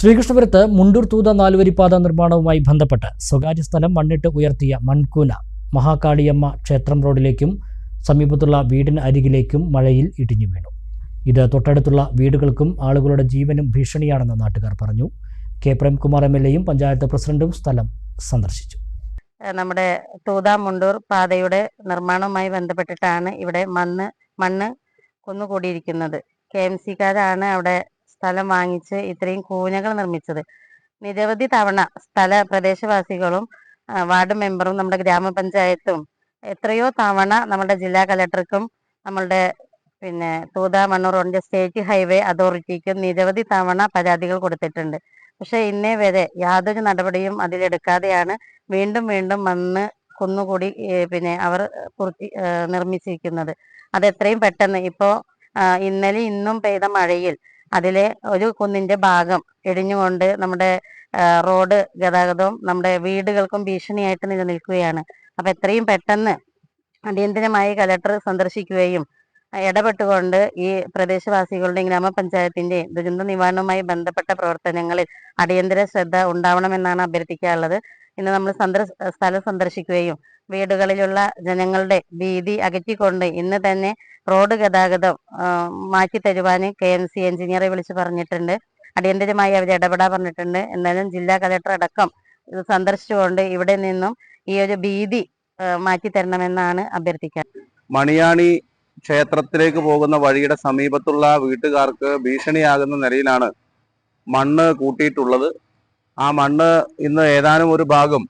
ശ്രീകൃഷ്ണപുരത്ത് മുണ്ടൂർ തൂത നാലുവരിപ്പാത നിർമ്മാണവുമായി ബന്ധപ്പെട്ട് സ്വകാര്യ സ്ഥലം മണ്ണിട്ട് ഉയർത്തിയ മൺകൂന മഹാകാളിയമ്മ ക്ഷേത്രം റോഡിലേക്കും സമീപത്തുള്ള വീടിന് അരികിലേക്കും മഴയിൽ ഇടിഞ്ഞു വീണു. ഇത് തൊട്ടടുത്തുള്ള വീടുകൾക്കും ആളുകളുടെ ജീവനും ഭീഷണിയാണെന്ന് നാട്ടുകാർ പറഞ്ഞു. കെ. പ്രേംകുമാർ എം എൽ എയും പഞ്ചായത്ത് പ്രസിഡന്റും സ്ഥലം സന്ദർശിച്ചു. നമ്മുടെ തൂത മുണ്ടൂർ പാതയുടെ നിർമ്മാണവുമായി ബന്ധപ്പെട്ടിട്ടാണ് ഇവിടെ മണ്ണ് മണ്ണ് കുന്നുകൂടിയിരിക്കുന്നത്. കെ എം സിക്കാരാണ് അവിടെ സ്ഥലം വാങ്ങിച്ച് ഇത്രയും കൂനകൾ നിർമ്മിച്ചത്. നിരവധി തവണ സ്ഥല പ്രദേശവാസികളും വാർഡ് മെമ്പറും നമ്മുടെ ഗ്രാമപഞ്ചായത്തും എത്രയോ തവണ നമ്മുടെ ജില്ലാ കലക്ടർക്കും നമ്മളുടെ പിന്നെ തൂതാ മണ്ണൂർ റോഡിന്റെ സ്റ്റേറ്റ് ഹൈവേ അതോറിറ്റിക്കും നിരവധി തവണ പരാതികൾ കൊടുത്തിട്ടുണ്ട്. പക്ഷെ ഇന്നേ വരെ യാതൊരു നടപടിയും അതിലെടുക്കാതെയാണ് വീണ്ടും വീണ്ടും വന്ന് കുന്നുകൂടി പിന്നെ അവർ പൂർത്തി നിർമ്മിച്ചിരിക്കുന്നത്. അത് എത്രയും പെട്ടെന്ന്. ഇപ്പോ ഇന്നലെ ഇന്നും പെയ്ത മഴയിൽ അതിലെ ഒരു കുന്നിന്റെ ഭാഗം ഇടിഞ്ഞുകൊണ്ട് നമ്മുടെ റോഡ് ഗതാഗതവും നമ്മുടെ വീടുകൾക്കും ഭീഷണിയായിട്ട് നിലനിൽക്കുകയാണ് അപ്പൊ എത്രയും പെട്ടെന്ന് അടിയന്തരമായി കലക്ടർ സന്ദർശിക്കുകയും ഇടപെട്ടുകൊണ്ട് ഈ പ്രദേശവാസികളുടെയും ഗ്രാമപഞ്ചായത്തിന്റെയും ദുരന്ത നിവാരണവുമായി ബന്ധപ്പെട്ട പ്രവർത്തനങ്ങളിൽ അടിയന്തര ശ്രദ്ധ ഉണ്ടാവണമെന്നാണ് അഭ്യർത്ഥിക്കാനുള്ളത്. ഇന്ന് നമ്മൾ സന്ദർ സ്ഥലം സന്ദർശിക്കുകയും വീടുകളിലുള്ള ജനങ്ങളുടെ ഭീതി അകറ്റിക്കൊണ്ട് ഇന്ന് തന്നെ റോഡ് ഗതാഗതം ആ, മാറ്റി തരുവാൻ കെ എം സി എഞ്ചിനീയറെ വിളിച്ച് പറഞ്ഞിട്ടുണ്ട്. അടിയന്തരമായി അവർ ഇടപെടാൻ പറഞ്ഞിട്ടുണ്ട്. എന്നാലും ജില്ലാ കലക്ടർ അടക്കം ഇത് സന്ദർശിച്ചുകൊണ്ട് ഇവിടെ നിന്നും ഈ ഒരു ഭീതി മാറ്റിത്തരണമെന്നാണ് മാറ്റി തരണമെന്നാണ് അഭ്യർത്ഥിക്കാൻ. മണിയാണി ക്ഷേത്രത്തിലേക്ക് പോകുന്ന വഴിയുടെ സമീപത്തുള്ള വീട്ടുകാർക്ക് ഭീഷണിയാകുന്ന നിലയിലാണ് മണ്ണ് കൂട്ടിയിട്ടുള്ളത്. ആ മണ്ണ് ഇന്ന് ഏതാനും ഒരു ഭാഗം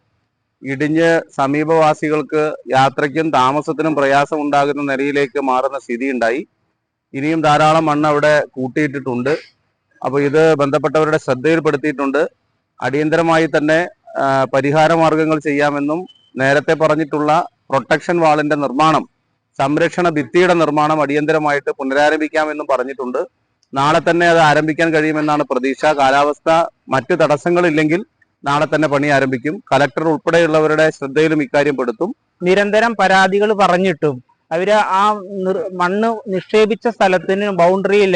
ഇടിഞ്ഞ് സമീപവാസികൾക്ക് യാത്രയ്ക്കും താമസത്തിനും പ്രയാസം ഉണ്ടാകുന്ന നിലയിലേക്ക് മാറുന്ന സ്ഥിതി ഉണ്ടായി ഇനിയും ധാരാളം മണ്ണ് അവിടെ കൂട്ടിയിട്ടിട്ടുണ്ട്. അപ്പോൾ ഇത് ബന്ധപ്പെട്ടവരുടെ ശ്രദ്ധയിൽപ്പെടുത്തിയിട്ടുണ്ട്. അടിയന്തരമായി തന്നെ പരിഹാര മാർഗങ്ങൾ ചെയ്യാമെന്നും നേരത്തെ പറഞ്ഞിട്ടുള്ള പ്രൊട്ടക്ഷൻ വാളിന്റെ നിർമ്മാണം സംരക്ഷണ ഭിത്തിയുടെ നിർമ്മാണം അടിയന്തരമായിട്ട് പുനരാരംഭിക്കാമെന്നും പറഞ്ഞിട്ടുണ്ട്. നാളെ തന്നെ അത് ആരംഭിക്കാൻ കഴിയുമെന്നാണ് പ്രതീക്ഷ. കാലാവസ്ഥ മറ്റു തടസ്സങ്ങളില്ലെങ്കിൽ നാളെ തന്നെ പണി ആരംഭിക്കും. കലക്ടർ ഉൾപ്പെടെയുള്ളവരുടെ ശ്രദ്ധയിലും ഇക്കാര്യം പെടുത്തും. നിരന്തരം പരാതികൾ പറഞ്ഞിട്ടും അവർ ആ മണ്ണ് നിക്ഷേപിച്ച സ്ഥലത്തിന് ബൗണ്ടറിയിൽ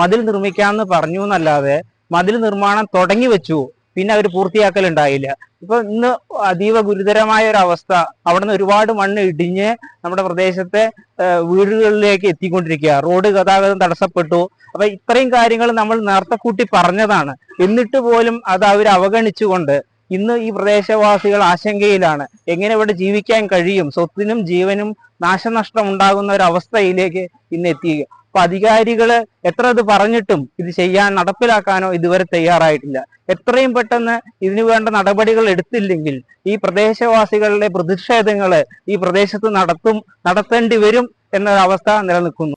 മതിൽ നിർമ്മിക്കാന്ന് പറഞ്ഞു എന്നല്ലാതെ മതിൽ നിർമ്മാണം തുടങ്ങി വെച്ചു. പിന്നെ അവർ പൂർത്തിയാക്കൽ ഉണ്ടായില്ല ഇപ്പൊ ഇന്ന് അതീവ ഗുരുതരമായ ഒരു അവസ്ഥ. അവിടെ നിന്ന് ഒരുപാട് മണ്ണ് ഇടിഞ്ഞ് നമ്മുടെ പ്രദേശത്തെ വീടുകളിലേക്ക് എത്തിക്കൊണ്ടിരിക്കുക റോഡ് ഗതാഗതം തടസ്സപ്പെട്ടു. അപ്പൊ ഇത്രയും കാര്യങ്ങൾ നമ്മൾ നേരത്തെ കൂട്ടി പറഞ്ഞതാണ്. എന്നിട്ട് പോലും അത് അവർ അവഗണിച്ചുകൊണ്ട് ഇന്ന് ഈ പ്രദേശവാസികൾ ആശങ്കയിലാണ്. എങ്ങനെ ഇവിടെ ജീവിക്കാൻ കഴിയും? സ്വത്തിനും ജീവനും നാശനഷ്ടം ഉണ്ടാകുന്ന ഒരു അവസ്ഥയിലേക്ക് ഇന്ന് എത്തി. അപ്പൊ അധികാരികൾ എത്ര ഇത് പറഞ്ഞിട്ടും ഇത് ചെയ്യാൻ നടപ്പിലാക്കാനോ ഇതുവരെ തയ്യാറായിട്ടില്ല. എത്രയും പെട്ടെന്ന് ഇതിനു വേണ്ട നടപടികൾ എടുത്തില്ലെങ്കിൽ ഈ പ്രദേശവാസികളുടെ പ്രതിഷേധങ്ങൾ ഈ പ്രദേശത്ത് നടത്തും നടത്തേണ്ടി വരും എന്നൊരവസ്ഥ നിലനിൽക്കുന്നു.